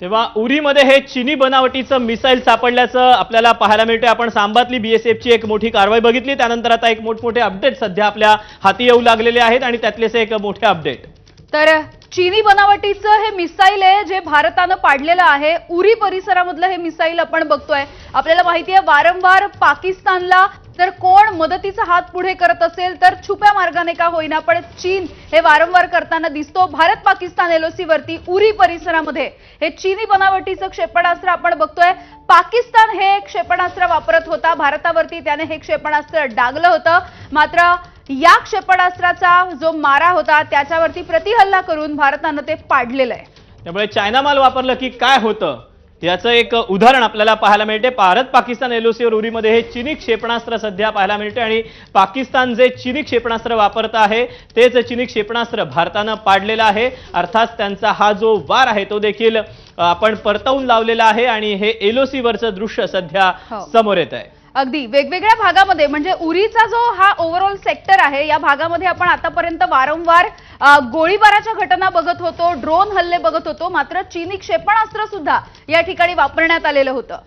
तेव्हा उरीमध्ये हे चिनी बनावटीचं मिसाईल सापडल्याचं आपल्याला पाहायला मिळतंय. आपण सांबातली बीएसएफची एक मोठी कारवाई बघितली. त्यानंतर आता एक मोठमोठे अपडेट सध्या आपल्या हाती येऊ लागलेले आहेत आणि त्यातलेच एक मोठे अपडेट तर चीनी बनावटीचं हे मिसाईल आहे जे भारतानं पाडलेलं आहे. उरी परिसरामधलं हे मिसाईल आपण बघतोय. आपल्याला माहिती आहे वारंवार पाकिस्तानला जर कोण मदतीचा हात पुढे करत असेल तर छुप्या मार्गाने का होईना पण चीन हे वारंवार करताना दिसतो. भारत पाकिस्तान एलओसी वरती उरी परिसरामध्ये. हे चीनी बनावटीचं क्षेपणास्त्र आपण बघतोय. पाकिस्तान हे क्षेपणास्त्र वापरत होता. भारतावरती त्याने हे क्षेपणास्त्र डागलं होतं. मात्र या क्षेपणास्त्राचा जो मारा होता त्याच्यावरती प्रतिहल्ला करून भारतानं ते पाडलेलं आहे. त्यामुळे चायना माल वापरलं की काय होतं? याचं एक उदाहरण आपल्याला पाहायला मिळते. भारत पाकिस्तान एलओसीवर उरीमध्ये हे चिनी क्षेपणास्त्र सध्या पाहायला मिळते आणि पाकिस्तान जे चिनी क्षेपणास्त्र वापरत आहे तेच चिनी क्षेपणास्त्र भारतानं पाडलेलं आहे. अर्थात त्यांचा हा जो वार आहे तो देखील आपण परतवून लावलेला आहे आणि हे एलओसी वरचं दृश्य सध्या हो. समोर येत आहे. अगदी. वेगवेगळ्या भागामध्ये म्हणजे उरीचा जो हा ओव्हरऑल सेक्टर आहे या भागामध्ये आपण आतापर्यंत वारंवार गोळीबाराच्या घटना बघत होतो ड्रोन हल्ले बघत होतो मात्र चीनी क्षेपणास्त्र सुद्धा या ठिकाणी वापरण्यात आलेलं होतं.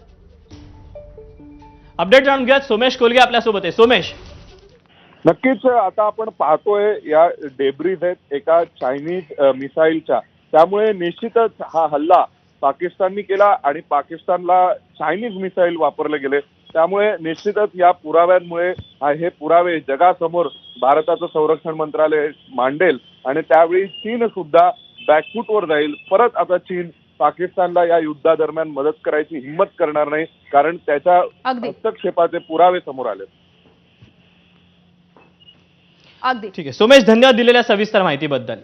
अपडेट जाणून घ्या सोमेश कोलगे आपल्यासोबत आहे. सोमेश. नक्कीच आता आपण पाहतोय या डेब्रीज आहेत एका चायनीज मिसाईलच्या त्यामुळे निश्चितच हा हल्ला पाकिस्ताननी केला आणि पाकिस्तानला चायनीज मिसाईल वापरले गेले. त्यामुळे निश्चितच या पुराव्यांमुळे हा- हे पुरावे जगासमोर भारताचं संरक्षण मंत्रालय मांडेल. आणि त्यावेळी चीन सुद्धा बॅकफूटवर जाईल. परत आता चीन पाकिस्तानला या युद्धादरम्यान मदत करायची हिंमत करणार नाही कारण त्याच्या. हस्तक्षेपाचे पुरावे समोर आले अगदी. ठीक आहे. सोमेश धन्यवाद दिलेल्या सविस्तर माहितीबद्दल.